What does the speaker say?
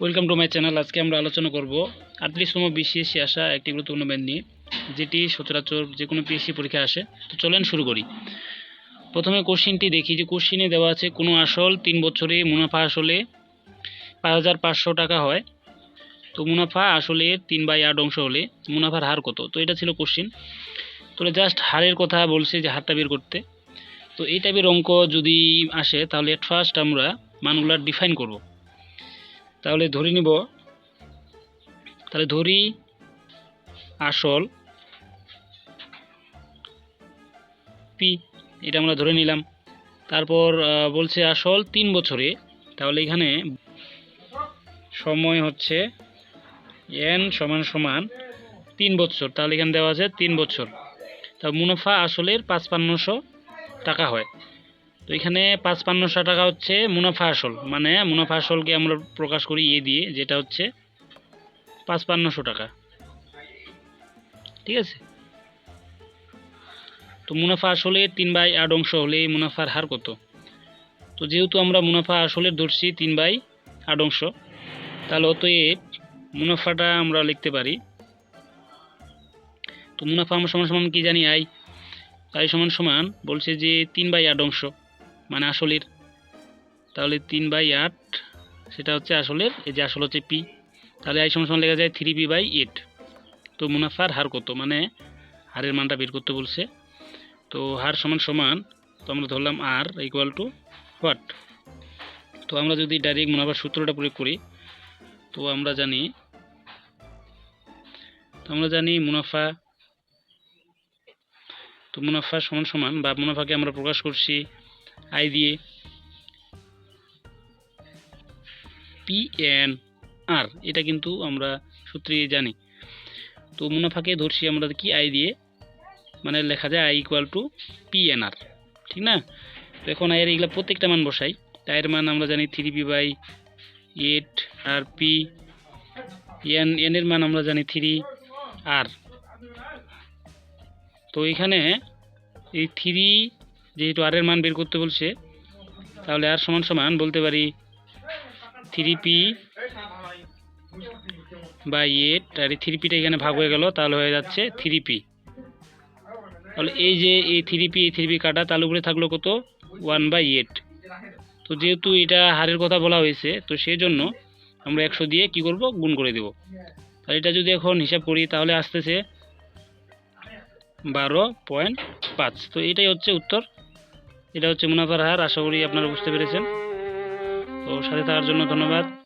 Welcome to my channel আজকে আমরা আলোচনা করব আটত্রিশতম বিসিএসসি আসা একটি গুরুত্বপূর্ণ ব্যান্ড নিয়ে, যেটি সচরাচর যে কোনো পিএসসি পরীক্ষা আসে। তো চলেন শুরু করি। প্রথমে কোশ্চিনটি দেখি যে কোশ্চিনে দেওয়া আছে, কোনো আসল তিন বছরে মুনাফা আসলে পাঁচ হাজার পাঁচশো টাকা হয়। তো মুনাফা আসলে তিন বাই আট অংশ হলে মুনাফার হার কত? তো এটা ছিল কোশ্চিন তো জাস্ট হারের কথা বলছে যে হারটা বের করতে। তো এই টাইপের অঙ্ক যদি আসে, তাহলে ফার্স্ট আমরা মানগুলা ডিফাইন করব। তাহলে ধরে নিব, তাহলে ধরি আসল পি এটা আমরা ধরে নিলাম। তারপর বলছে আসল তিন বছরে, তাহলে এখানে সময় হচ্ছে এন সমান সমান তিন বছর, তাহলে এখানে দেওয়া আছে তিন বছর। তা মুনাফা আসলের পাঁচ পান্নশো টাকা হয়। তো এখানে পাঁচ পাঁচপান্নশো টাকা হচ্ছে মুনাফা আসল। মানে মুনাফা আসলকে আমরা প্রকাশ করি ইয়ে দিয়ে, যেটা হচ্ছে পাঁচ পাঁচপান্নশো টাকা। ঠিক আছে? তো মুনাফা আসলে তিন বাই আট অংশ হলে মুনাফার হার কত? তো যেহেতু আমরা মুনাফা আসলে ধরছি তিন বাই আট অংশ, তাহলে অতএব মুনাফাটা আমরা লিখতে পারি। তো মুনাফা আমরা সমান সমান কি জানি? আই আই সমান সমান বলছে যে তিন বাই আট অংশ। মানে আসলের। তাহলে তিন বাই আট, সেটা হচ্ছে আসলের, এই যে আসল হচ্ছে পি। তাহলে এই সমান লেখা যায় থ্রি পি বাই এইট। তো মুনাফার হার কত? মানে হারের মানটা বের করতে বলছে। তো হার সমান সমান, তো আমরা ধরলাম আর ইকুয়াল টু হোয়াট তো আমরা যদি ডাইরেক্ট মুনাফার সূত্রটা প্রয়োগ করি, তো আমরা জানি, তো আমরা জানি মুনাফা, তো মুনাফা সমান সমান বা মুনাফাকে আমরা প্রকাশ করছি আই দিয়ে। পি এন আর এটা কিন্তু আমরা সূত্রে জানি। তো মুনাফাকে ধরছি আমরা কি? আই দিয়ে। মানে লেখা যায় I equal to P N R ঠিক না? তো এখন আয়ের এগুলা প্রত্যেকটা মান বসাই। আয়ের মান আমরা জানি three P by eight R P N এনের মান আমরা জানি থ্রি আর তো এখানে এই থ্রি যেহেতু আর এর মান বের করতে বলছে, তাহলে আর সমান সমান বলতে পারি three P by eight R এই থ্রি পিটা এখানে ভাগ হয়ে গেল, তাহলে হয়ে যাচ্ছে থ্রি পি তাহলে এই যে এই থ্রি পি এই থ্রি পি কাটা তার উপরে থাকল কত? ওয়ান বাই এইট তো যেহেতু এটা হারের কথা বলা হয়েছে, তো সেই জন্য আমরা একশো দিয়ে কি করব? গুণ করে দেব। তাহলে এটা যদি এখন হিসাব করি, তাহলে আসতেছে বারো পয়েন্ট পাঁচ। তো এটাই হচ্ছে উত্তর এটা হচ্ছে মুনাফার হার আশা করি আপনারা বুঝতে পেরেছেন। তো সাথে থাকার জন্য ধন্যবাদ।